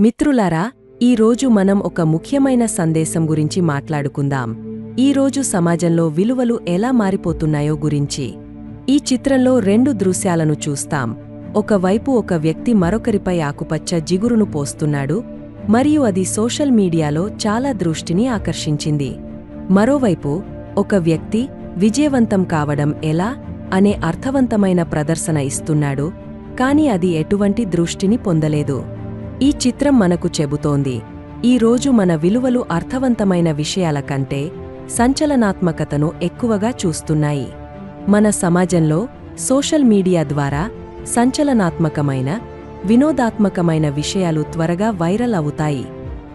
మిత్రులారా ఈరోజు మనం ఒక ముఖ్యమైన సందేశం గురించి మాట్లాడుకుందాం. ఈరోజు సమాజంలో విలువలు ఎలా మారిపోతున్నాయో గురించి. ఈ చిత్రంలో రెండు దృశ్యాలను చూస్తాం. ఒకవైపు ఒక వ్యక్తి మరొకరిపై ఆకుపచ్చ జిగురును పోస్తున్నాడు మరియు అది సోషల్ మీడియాలో చాలా దృష్టిని ఆకర్షించింది. మరోవైపు ఒక వ్యక్తి విజయవంతం కావడం ఎలా అనే అర్థవంతమైన ప్రదర్శన ఇస్తున్నాడు కాని అది ఎటువంటి దృష్టిని పొందలేదు. ఈ చిత్రం మనకు చెబుతోంది. ఈ రోజు మన విలువలు అర్థవంతమైన విషయాల కంటే సంచలనాత్మకతను ఎక్కువగా చూస్తున్నాయి. మన సమాజంలో సోషల్ మీడియా ద్వారా సంచలనాత్మకమైన వినోదాత్మకమైన విషయాలు త్వరగా వైరల్ అవుతాయి.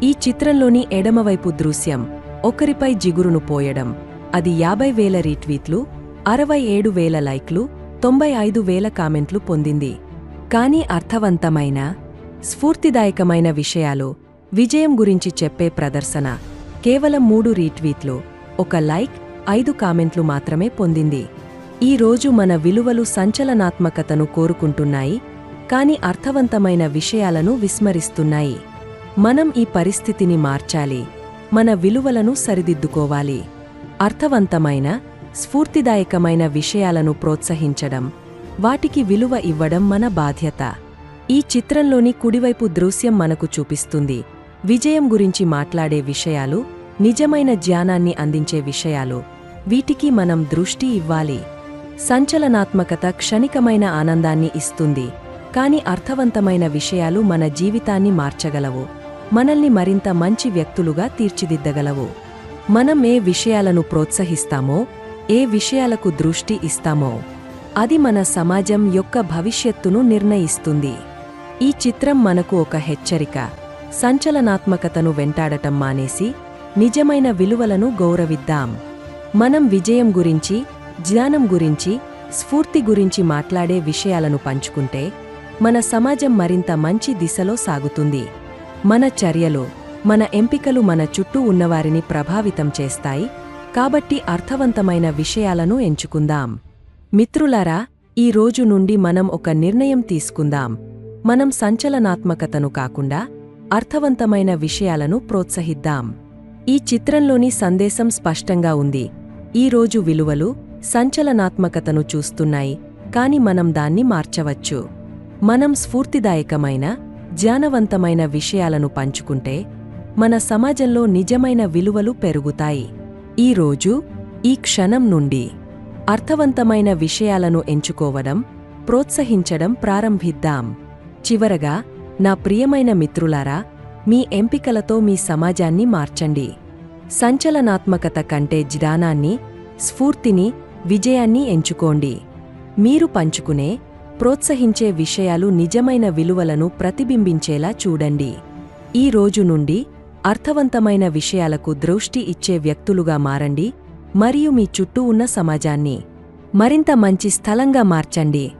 ఈ చిత్రంలోని ఎడమవైపు దృశ్యం ఒకరిపై జిగురును పోయడం అది యాభై వేల రీట్వీట్లు అరవై ఏడు వేల లైక్లు తొంభై ఐదు వేల కామెంట్లు పొందింది. కానీ అర్థవంతమైన స్ఫూర్తిదాయకమైన విషయాలు విజయం గురించి చెప్పే ప్రదర్శన కేవలం మూడు రీట్వీట్లు ఒక లైక్ ఐదు కామెంట్లు మాత్రమే పొందింది. ఈ రోజు మన విలువలు సంచలనాత్మకతను కోరుకుంటున్నాయి కాని అర్థవంతమైన విషయాలను విస్మరిస్తున్నాయి. మనం ఈ పరిస్థితిని మార్చాలి మన విలువలను సరిదిద్దుకోవాలి. అర్థవంతమైన స్ఫూర్తిదాయకమైన విషయాలను ప్రోత్సహించడం వాటికి విలువ ఇవ్వడం మన బాధ్యత. ఈ చిత్రంలోని కుడివైపు దృశ్యం మనకు చూపిస్తుంది. విజయం గురించి మాట్లాడే విషయాలు నిజమైన జ్ఞానాన్ని అందించే విషయాలు. వీటికి మనం దృష్టి ఇవ్వాలి. సంచలనాత్మకత క్షణికమైన ఆనందాన్ని ఇస్తుంది. కాని అర్థవంతమైన విషయాలు మన జీవితాన్ని మార్చగలవు. మనల్ని మరింత మంచి వ్యక్తులుగా తీర్చిదిద్దగలవు. మనం ఏ విషయాలను ప్రోత్సహిస్తామో ఏ విషయాలకు దృష్టి ఇస్తామో అది మన సమాజం యొక్క భవిష్యత్తును నిర్ణయిస్తుంది. ఈ చిత్రం మనకు ఒక హెచ్చరిక. సంచలనాత్మకతను వెంటాడటం మానేసి నిజమైన విలువలను గౌరవిద్దాం. మనం విజయం గురించి జ్ఞానం గురించి స్ఫూర్తి గురించి మాట్లాడే విషయాలను పంచుకుంటే మన సమాజం మరింత మంచి దిశలో సాగుతుంది. మన చర్యలు మన ఎంపికలు మన చుట్టూ ఉన్నవారిని ప్రభావితం చేస్తాయి. కాబట్టి అర్థవంతమైన విషయాలను ఎంచుకుందాం. మిత్రులారా ఈ రోజు నుండి మనం ఒక నిర్ణయం తీసుకుందాం. మనం సంచలనాత్మకతను కాకుండా అర్థవంతమైన విషయాలను ప్రోత్సహిద్దాం. ఈ చిత్రంలోని సందేశం స్పష్టంగా ఉంది. ఈ రోజు విలువలు సంచలనాత్మకతను చూస్తున్నాయి కాని మనం దాన్ని మార్చవచ్చు. మనం స్ఫూర్తిదాయకమైన జ్ఞానవంతమైన విషయాలను పంచుకుంటే మన సమాజంలో నిజమైన విలువలు పెరుగుతాయి. ఈ రోజు ఈ క్షణం నుండి అర్థవంతమైన విషయాలను ఎంచుకోవడం ప్రోత్సహించడం ప్రారంభిద్దాం. చివరగా నా ప్రియమైన మిత్రులారా మీ ఎంపికలతో మీ సమాజాన్ని మార్చండి. సంచలనాత్మకత కంటే జిదానాన్ని స్ఫూర్తిని విజయాన్ని ఎంచుకోండి. మీరు పంచుకునే ప్రోత్సహించే విషయాలు నిజమైన విలువలను ప్రతిబింబించేలా చూడండి. ఈ రోజు నుండి అర్థవంతమైన విషయాలకు దృష్టి ఇచ్చే వ్యక్తులుగా మారండి మరియు మీ చుట్టూ ఉన్న సమాజాన్ని మరింత మంచి స్థలంగా మార్చండి.